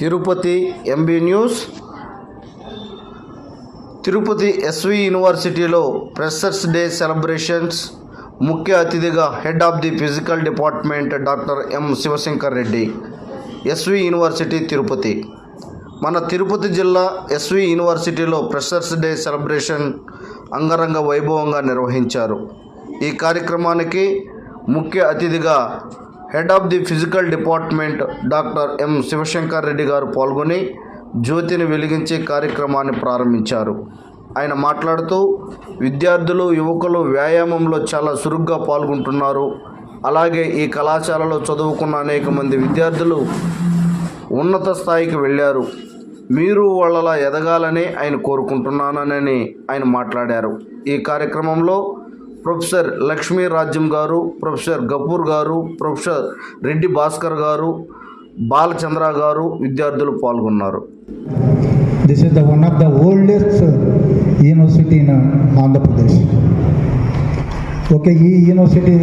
Tirupati MB news Tirupati SV యూనివర్సిటీలో freshers day celebrations ముఖ్య అతిథిగా head of the physical department doctor M Sivashankar Reddy SV university Tirupati మన తిరుపతి జిల్లా SV యూనివర్సిటీలో pressures day celebration అంగరంగ వైభవంగా నిర్వహించారు. ఈ కార్యక్రమానికి ముఖ్య అతిథిగా head of the physical department doctor M Sivashankar Reddy గారు పాల్గొని జ్యోతిని వెలిగించే కార్యక్రమాన్ని ప్రారంభించారు. ఆయన మాట్లాడుతూ విద్యార్థులు యువకులు వ్యాయామంలో చాలా చురుగ్గా పాల్గొంటున్నారు. అలాగే ఈ కళాశాలలో చదువుకున్న అనేక మంది విద్యార్థులు ఉన్నత స్థాయికి వెళ్ళారు. మీరు వాళ్ళలా ఎదగాలని ఆయన కోరుకుంటున్నానని ఆయన మాట్లాడారు. ఈ కార్యక్రమంలో ప్రొఫెసర్ లక్ష్మీ రాజ్యం గారు ప్రొఫెసర్ గపూర్ గారు ప్రొఫెసర్ రెడ్డి భాస్కర్ గారు బాలచంద్ర గారు విద్యార్థులు పాల్గొన్నారు. This is the one of the oldest university in Andhra Pradesh okay ఈ యూనివర్సిటీ